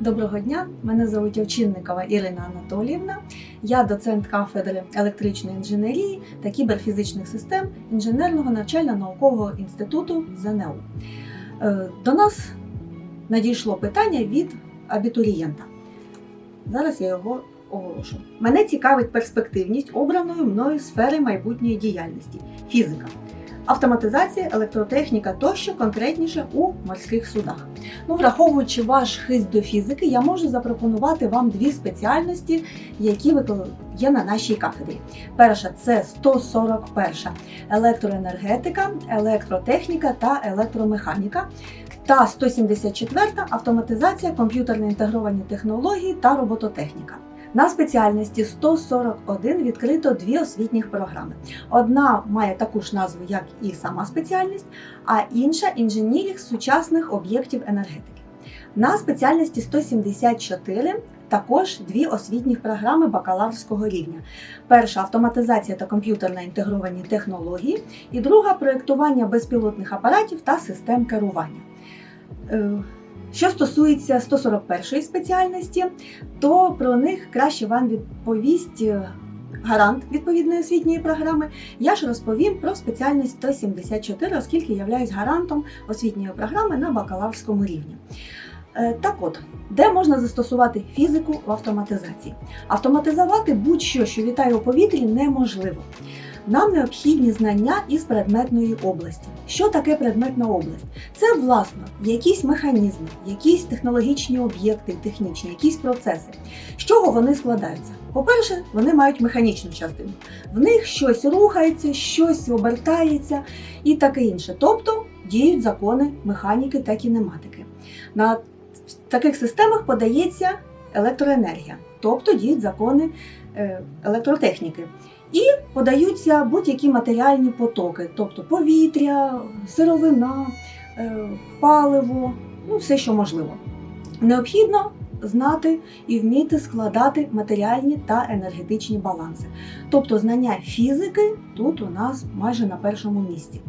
Доброго дня, мене звуть Овчинникова Ірина Анатоліївна. Я доцент кафедри електричної інженерії та кіберфізичних систем інженерного навчально-наукового інституту ЗНУ. Е, До нас надійшло питання від абітурієнта. Зараз я його оголошу. Мене цікавить перспективність обраної мною сфери майбутньої діяльності фізика, автоматизація, електротехніка тощо конкретніше у морських судах. Ну, враховуючи ваш хист до фізики, я можу запропонувати вам дві спеціальності, які є на нашій кафедрі. Перша це 141 електроенергетика, електротехніка та електромеханіка. Та 174 автоматизація, комп'ютерно інтегровані технології та робототехніка. На спеціальності 141 відкрито дві освітніх програми. Одна має таку ж назву, як і сама спеціальність, а інша інженірінг сучасних об'єктів енергетики. На спеціальності 174 також дві освітніх програми бакалаврського рівня. Перша автоматизація та комп'ютерно інтегровані технології, і друга проєктування безпілотних апаратів та систем керування. Що стосується 141 спеціальності, то про них краще вам відповість е, гарант відповідної освітньої програми. Я ж розповім про спеціальність 174, оскільки являюсь гарантом освітньої програми на бакалаврському рівні. Е, Так от, де можна застосувати фізику в автоматизації? Автоматизувати будь-що, що вітає у повітрі, неможливо. Нам необхідні знання із предметної області. Що таке предметна область? Це власно якісь механізми, якісь технологічні об'єкти, технічні, якісь процеси. З чого вони складаються? По-перше, вони мають механічну частину. В них щось рухається, щось обертається і таке інше. Тобто діють закони механіки та кінематики. На таких системах подається електроенергія, тобто діють закони е, електротехніки. І подаються будь-які матеріальні потоки, тобто повітря, сировина, е, паливо, ну все, що можливо. Необхідно знати і вміти складати матеріальні та енергетичні баланси. Тобто знання фізики тут у нас майже на першому місці.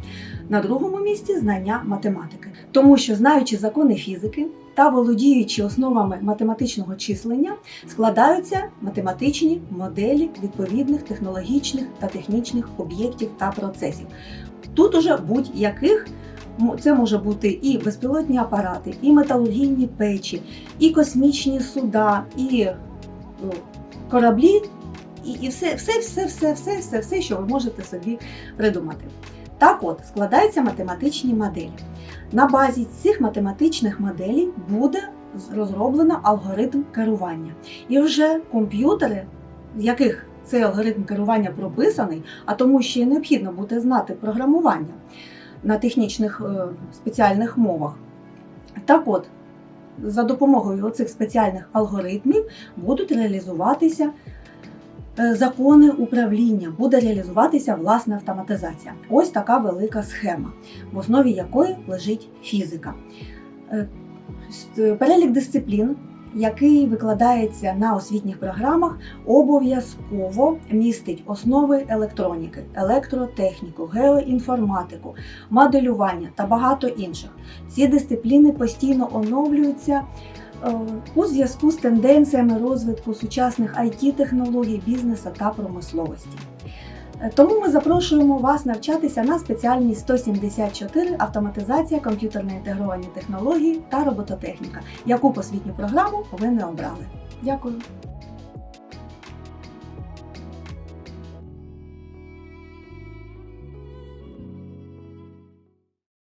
На другому місці знання математики. Тому що, знаючи закони фізики та володіючи основами математичного числення, складаються математичні моделі відповідних технологічних та технічних об'єктів та процесів. Тут уже будь-яких це може бути і безпілотні апарати, і металургійні печі, і космічні суда, і ну, кораблі, і, і все, все, все, все, все, все, все, що ви можете собі придумати. Так от складаються математичні моделі. На базі цих математичних моделей буде розроблено алгоритм керування. І вже комп'ютери, в яких цей алгоритм керування прописаний, а тому ще й необхідно буде знати програмування на технічних е, спеціальних мовах. Так от, за допомогою оцих спеціальних алгоритмів будуть реалізуватися е, закони управління, буде реалізуватися власна автоматизація. Ось така велика схема, в основі якої лежить фізика. Е, Перелік дисциплін, який викладається на освітніх програмах, обов'язково містить основи електроніки, електротехніку, геоінформатику, моделювання та багато інших. Ці дисципліни постійно оновлюються е, у зв'язку з тенденціями розвитку сучасних it технологій бізнесу та промисловості. Тому ми запрошуємо вас навчатися на спеціальній 174 автоматизація, комп'ютерно інтегровані технології та робототехніка, яку посвітню програму ви не обрали. Дякую.